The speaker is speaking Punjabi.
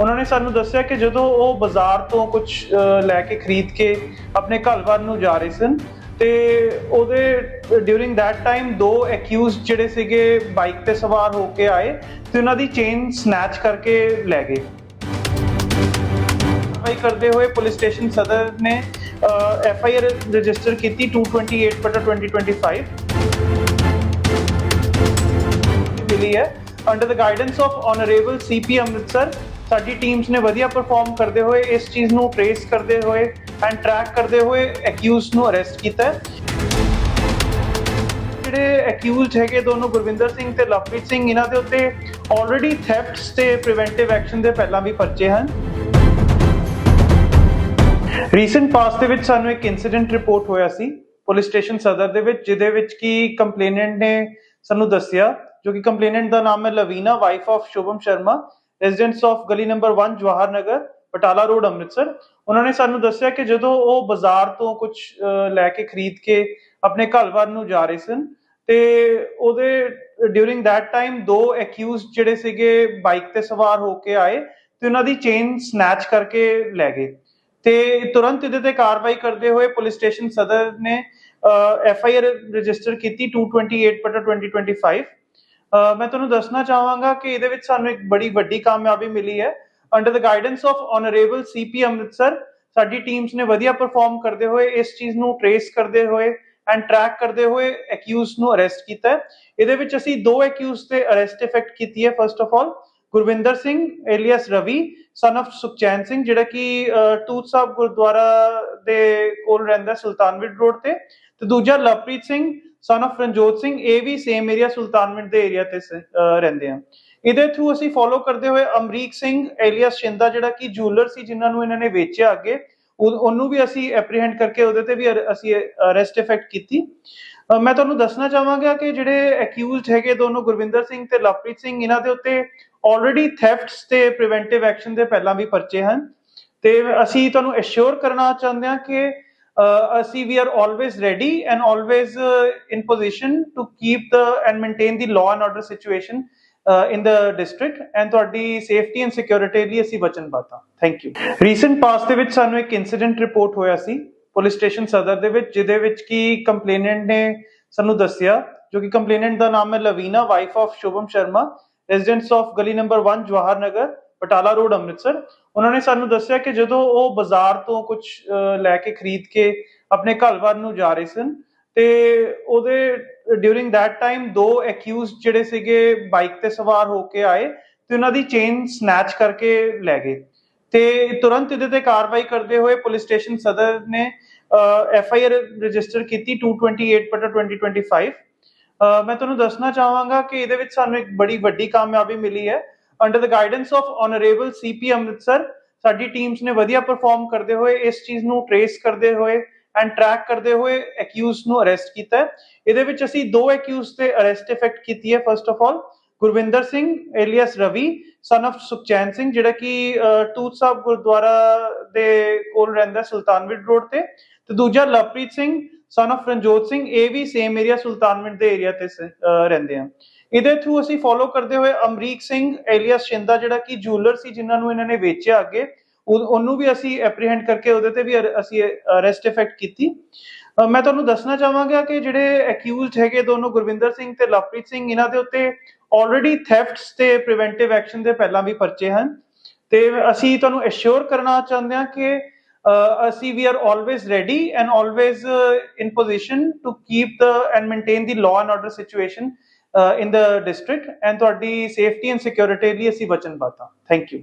ਉਹਨਾਂ ਨੇ ਸਾਨੂੰ ਦੱਸਿਆ ਕਿ ਜਦੋਂ ਉਹ ਬਾਜ਼ਾਰ ਤੋਂ ਕੁਝ ਲੈ ਕੇ ਖਰੀਦ ਕੇ ਆਪਣੇ ਘਰ ਵੱਲ ਨੂੰ ਜਾ ਰਹੇ ਸਨ ਤੇ ਉਹਦੇ ਡਿਊਰਿੰਗ that ਟਾਈਮ ਦੋ ਅਕਿਊਜ਼ਡ ਜਿਹੜੇ ਸੀਗੇ ਬਾਈਕ ਤੇ ਸਵਾਰ ਹੋ ਕੇ ਆਏ ਤੇ ਉਹਨਾਂ ਦੀ ਚੇਨ ਸਨੈਚ ਕਰਕੇ ਲੈ ਗਏ। ਕਾਰਵਾਈ ਕਰਦੇ ਹੋਏ ਪੁਲਿਸ ਸਟੇਸ਼ਨ ਸਦਰ ਨੇ ਐਫ ਆਈ ਆਰ ਰਜਿਸਟਰ ਕੀਤੀ 228/2025 ਮਿਲੀ ਹੈ। Under the guidance of honourable CP Amritsar ਸਾਡੀ ਟੀਮਸ ਨੇ ਵਧੀਆ ਪਰਫਾਰਮ ਕਰਦੇ ਹੋਏ ਇਸ ਚੀਜ਼ ਨੂੰ ਟ੍ਰੇਸ ਕਰਦੇ ਹੋਏ ਐਂਡ ਟਰੈਕ ਕਰਦੇ ਹੋਏ ਅਕਿਊਜ਼ਡ ਨੂੰ ਅਰੈਸਟ ਕੀਤਾ ਜਿਹੜੇ ਅਕਿਊਜ਼ਡ ਹੈਗੇ ਦੋਨੋਂ ਗੁਰਵਿੰਦਰ ਸਿੰਘ ਤੇ ਲਵਪ੍ਰੀਤ ਸਿੰਘ, ਇਹਨਾਂ ਦੇ ਉੱਤੇ ਆਲਰੇਡੀ ਥੈਫਟਸ ਤੇ ਪ੍ਰੀਵੈਂਟਿਵ ਐਕਸ਼ਨ ਦੇ ਪਹਿਲਾਂ ਵੀ ਪਰਚੇ ਹਨ। ਰੀਸੈਂਟ ਪਾਸ ਦੇ ਵਿੱਚ ਸਾਨੂੰ ਇੱਕ ਇਨਸੀਡੈਂਟ ਰਿਪੋਰਟ ਹੋਇਆ ਸੀ ਪੁਲਿਸ ਸਟੇਸ਼ਨ ਸਦਰ ਦੇ ਵਿੱਚ, ਜਿਹਦੇ ਵਿੱਚ ਕੀ ਕੰਪਲੇਨੈਂਟ ਨੇ ਸਾਨੂੰ ਦੱਸਿਆ, ਜੋ ਕਿ ਕੰਪਲੇਨੈਂਟ ਦਾ ਨਾਮ ਹੈ Lavina wife of Shubham Sharma. Residents of ਗਲੀ ਨੰਬਰ 1 ਜਵਾਹਰ ਨਗਰ ਬਟਾਲਾ ਰੋਡ ਅੰਮ੍ਰਿਤਸਰ ਉਹਨਾਂ ਨੇ ਸਾਨੂੰ ਦੱਸਿਆ ਕਿ ਜਦੋਂ ਉਹ ਬਾਜ਼ਾਰ ਤੋਂ ਕੁਝ ਲੈ ਕੇ ਖਰੀਦ ਕੇ ਆਪਣੇ ਘਰ ਵੱਲ ਨੂੰ ਜਾ ਰਹੇ ਸਨ ਤੇ ਉਹਦੇ ਡਿਊਰਿੰਗ that ਟਾਈਮ ਦੋ ਅਕਿਊਜ਼ਡ ਜਿਹੜੇ ਸੀਗੇ ਬਾਈਕ ਤੇ ਸਵਾਰ ਹੋ ਕੇ ਆਏ ਤੇ ਉਹਨਾਂ ਦੀ ਚੇਨ ਸਨੈਚ ਕਰਕੇ ਲੈ ਗਏ ਤੇ ਤੁਰੰਤ ਇਹਦੇ ਤੇ ਕਾਰਵਾਈ ਕਰਦੇ ਹੋਏ ਪੁਲਿਸ ਸਟੇਸ਼ਨ ਸਦਰ ਨੇ ਐਫ ਆਈ ਆਰ ਰਜਿਸਟਰ ਕੀਤੀ 228 ਬਟਾ 2025 ਮੈਂ ਤੁਹਾਨੂੰ ਦੱਸਣਾ ਚਾਹਾਂਗਾ ਕਿ ਇਹਦੇ ਵਿੱਚ ਸਾਨੂੰ ਇੱਕ ਬੜੀ ਵੱਡੀ ਕਾਮਯਾਬੀ ਮਿਲੀ ਹੈ। Under the guidance of honourable CP Amritsar ਸਾਡੀ ਟੀਮਸ ਨੇ ਵਧੀਆ ਪਰਫਾਰਮ ਕਰਦੇ ਹੋਏ ਇਸ ਚੀਜ਼ ਨੂੰ ਟ੍ਰੇਸ ਕਰਦੇ ਹੋਏ ਐਂਡ ਟਰੈਕ ਕਰਦੇ ਹੋਏ ਅਕਿਊਜ਼ਡ ਨੂੰ ਅਰੈਸਟ ਕੀਤਾ ਹੈ। ਇਹਦੇ ਵਿੱਚ ਅਸੀਂ ਦੋ ਅਕਿਊਜ਼ਡ ਤੇ ਅਰੈਸਟ ਇਫੈਕਟ ਕੀਤੀ ਹੈ। First of all Gurvinder Singh alias Ravi son of Sukhchain Singh, ਜਿਹੜਾ ਕਿ ਟੂਤ ਸਾਹਿਬ ਗੁਰਦੁਆਰਾ ਦੇ ਕੋਲ ਰਹਿੰਦਾ ਸੁਲਤਾਨਵਿੰਡ ਰੋਡ ਤੇ। ਤੇ ਦੂਜਾ ਲਵਪ੍ਰੀਤ ਸਿੰਘ ਸਨ of ਰਣਜੋਤ ਸਿੰਘ ਇਹ ਵੀ ਸੇਮ ਏਰੀਆ ਸੁਲਤਾਨਵਿੰਡ ਦੇ ਏਰੀਆ ਤੇ ਰਹਿੰਦੇ ਆ। ਇਹਦੇ ਥਰੂ ਅਸੀਂ ਫੋਲੋ ਕਰਦੇ ਹੋਏ ਅਮਰੀਕ ਸਿੰਘ ਏਲੀਅਸ ਸ਼ਿੰਦਾ, ਜਿਹੜਾ ਕਿ ਜੂਲਰ ਸੀ, ਜਿਨ੍ਹਾਂ ਨੂੰ ਇਹਨਾਂ ਨੇ ਵੇਚਿਆ ਅੱਗੇ ਉਹਨੂੰ ਵੀ ਅਸੀਂ ਐਪਰੀਹੈਂਡ ਕਰਕੇ ਉਹਦੇ ਤੇ ਵੀ ਅਸੀਂ ਅਰੈਸਟ ਇਫੈਕਟ ਕੀਤੀ। ਮੈਂ ਤੁਹਾਨੂੰ ਦੱਸਣਾ ਚਾਹਾਂਗਾ ਕਿ ਜਿਹੜੇ ਅਕਿਊਜ਼ਡ ਹੈਗੇ ਦੋਨੋਂ ਗੁਰਵਿੰਦਰ ਸਿੰਘ ਤੇ ਲਵਪ੍ਰੀਤ ਸਿੰਘ, ਇਹਨਾਂ ਦੇ ਉੱਤੇ ਆਲਰੇਡੀ ਥੈਫਟਸ ਤੇ ਪ੍ਰੀਵੈਂਟਿਵ ਐਕਸ਼ਨ ਦੇ ਪਹਿਲਾਂ ਵੀ ਪਰਚੇ ਹਨ। ਤੇ ਅਸੀਂ ਤੁਹਾਨੂੰ ਅਸ਼ੋਰ ਕਰਨਾ ਚਾਹੁੰਦੇ ਹਾਂ ਕਿ ਅਹ, ਅਸੀਂ we are always ready and always in position to keep the and maintain the law and order situation in the district and ਤੁਹਾਡੀ ਸੇਫਟੀ ਐਂਡ ਸਿਕਿਉਰਿਟੀ ਲਈ ਅਸੀਂ ਵਚਨਬੱਧ ਹਾਂ ਥੈਂਕ ਯੂ ਰੀਸੈਂਟ ਪਾਸਟ ਦੇ ਵਿੱਚ ਸਾਨੂੰ ਇੱਕ ਇਨਸੀਡੈਂਟ ਰਿਪੋਰਟ ਹੋਇਆ ਸੀ ਪੁਲਿਸ ਸਟੇਸ਼ਨ ਸਦਰ ਦੇ ਵਿੱਚ ਜਿਹਦੇ ਵਿੱਚ ਕੀ ਕੰਪਲੇਨੈਂਟ ਨੇ ਸਾਨੂੰ ਦੱਸਿਆ ਜੋ ਕਿ ਕੰਪਲੇਨੈਂਟ ਦਾ ਨਾਮ ਹੈ Lavina wife of Shubham Sharma residents of ਗਲੀ ਨੰਬਰ 1 ਜਵਾਹਰ ਨਗਰ। ਬਟਾਲਾ ਰੋਡ ਅੰਮ੍ਰਿਤਸਰ, ਉਹਨਾਂ ਨੇ ਸਾਨੂੰ ਦੱਸਿਆ ਕਿ ਜਦੋਂ ਉਹ ਬਾਜ਼ਾਰ ਤੋਂ ਕੁਝ ਲੈ ਕੇ ਖਰੀਦ ਕੇ ਆਪਣੇ ਘਰ ਵੱਲ ਨੂੰ ਜਾ ਰਹੇ ਸਨ, ਤੇ ਉਹਦੇ ਡਿਊਰਿੰਗ that ਟਾਈਮ ਦੋ ਅਕਿਊਜ਼ਡ ਜਿਹੜੇ ਸੀਗੇ ਬਾਈਕ ਤੇ ਸਵਾਰ ਹੋ ਕੇ ਆਏ ਤੇ ਉਹਨਾਂ ਦੀ ਚੇਨ ਸਨੈਚ ਕਰਕੇ ਲੈ ਗਏ। ਤੇ ਤੁਰੰਤ ਇਹਦੇ ਤੇ ਕਾਰਵਾਈ ਕਰਦੇ ਹੋਏ ਪੁਲਿਸ ਸਟੇਸ਼ਨ ਸਦਰ ਨੇ ਐਫ ਆਈ ਆਰ ਰਜਿਸਟਰ ਕੀਤੀ 228 ਬਟਾ 2025 ਮੈਂ ਤੁਹਾਨੂੰ ਦੱਸਣਾ ਚਾਹਾਂਗਾ ਕਿ ਇਹਦੇ ਵਿੱਚ ਸਾਨੂੰ ਇੱਕ ਬੜੀ ਵੱਡੀ ਕਾਮਯਾਬੀ ਮਿਲੀ ਹੈ। Under the guidance of honourable CP Amritsar ਸਾਡੀ ਟੀਮਸ ਨੇ ਵਧੀਆ ਪਰਫਾਰਮ ਕਰਦੇ ਹੋਏ ਇਸ ਚੀਜ਼ ਨੂੰ ਟ੍ਰੇਸ ਕਰਦੇ ਹੋਏ ਐਂਡ ਟਰੈਕ ਕਰਦੇ ਹੋਏ ਅਕਿਊਜ਼ਡ ਨੂੰ ਅਰੈਸਟ ਕੀਤਾ ਇਹਦੇ ਵਿੱਚ ਅਸੀਂ ਦੋ ਅਕਿਊਜ਼ਡ ਤੇ ਅਰੈਸਟ ਇਫੈਕਟ ਕੀਤੀ ਹੈ first of all Gurvinder Singh alias Ravi son of Sukhchain Singh, ਜਿਹੜਾ ਕਿ ਟੂਤ ਸਾਹਿਬ ਗੁਰਦੁਆਰਾ ਦੇ ਕੋਲ ਰਹਿੰਦਾ ਸੁਲਤਾਨਵਿੰਡ ਰੋਡ ਤੇ। ਤੇ ਦੂਜਾ ਲਵਪ੍ਰੀਤ ਸਿੰਘ ਸਨ of ਰਣਜੋਤ ਸਿੰਘ ਇਹ ਵੀ ਸੇਮ ਏਰੀਆ ਸੁਲਤਾਨਵਿੰਡ ਦੇ ਏਰੀਆ ਤੇ ਰਹਿੰਦੇ ਆ। ਇਹਦੇ ਥਰੂ ਅਸੀਂ ਫੋਲੋ ਕਰਦੇ ਹੋਏ ਅਮਰੀਕ ਸਿੰਘ ਏਲੀਅਸ ਸ਼ਿੰਦਾ, ਜਿਹੜਾ ਕਿ ਜੂਲਰ ਸੀ, ਜਿਨ੍ਹਾਂ ਨੂੰ ਇਹਨਾਂ ਨੇ ਵੇਚਿਆ ਅੱਗੇ ਉਹਨੂੰ ਵੀ ਅਸੀਂ ਐਪਰੀਹੈਂਡ ਕਰਕੇ ਉਹਦੇ ਤੇ ਵੀ ਅਸੀਂ ਅਰੈਸਟ ਇਫੈਕਟ ਕੀਤੀ। ਮੈਂ ਤੁਹਾਨੂੰ ਦੱਸਣਾ ਚਾਹਾਂਗਾ ਕਿ ਜਿਹੜੇ ਅਕਿਊਜ਼ਡ ਹੈਗੇ ਦੋਨੋਂ ਗੁਰਵਿੰਦਰ ਸਿੰਘ ਤੇ ਲਵਪ੍ਰੀਤ ਸਿੰਘ, ਇਹਨਾਂ ਦੇ ਉੱਤੇ ਆਲਰੇਡੀ ਥੈਫਟਸ ਤੇ ਪ੍ਰੀਵੈਂਟਿਵ ਐਕਸ਼ਨ ਦੇ ਪਹਿਲਾਂ ਵੀ ਪਰਚੇ ਹਨ। ਤੇ ਅਸੀਂ ਤੁਹਾਨੂੰ ਅਸ਼ੋਰ ਕਰਨਾ ਚਾਹੁੰਦੇ ਹਾਂ ਕਿ ਅਹ, ਅਸੀਂ we are always ready and always in position to keep the and maintain the law and order situation in the district and ਤੁਹਾਡੀ ਸੇਫਟੀ ਐਂਡ ਸਿਕਿਉਰਿਟੀ ਲਈ ਅਸੀਂ ਵਚਨਬੱਧ ਹਾਂ ਥੈਂਕ ਯੂ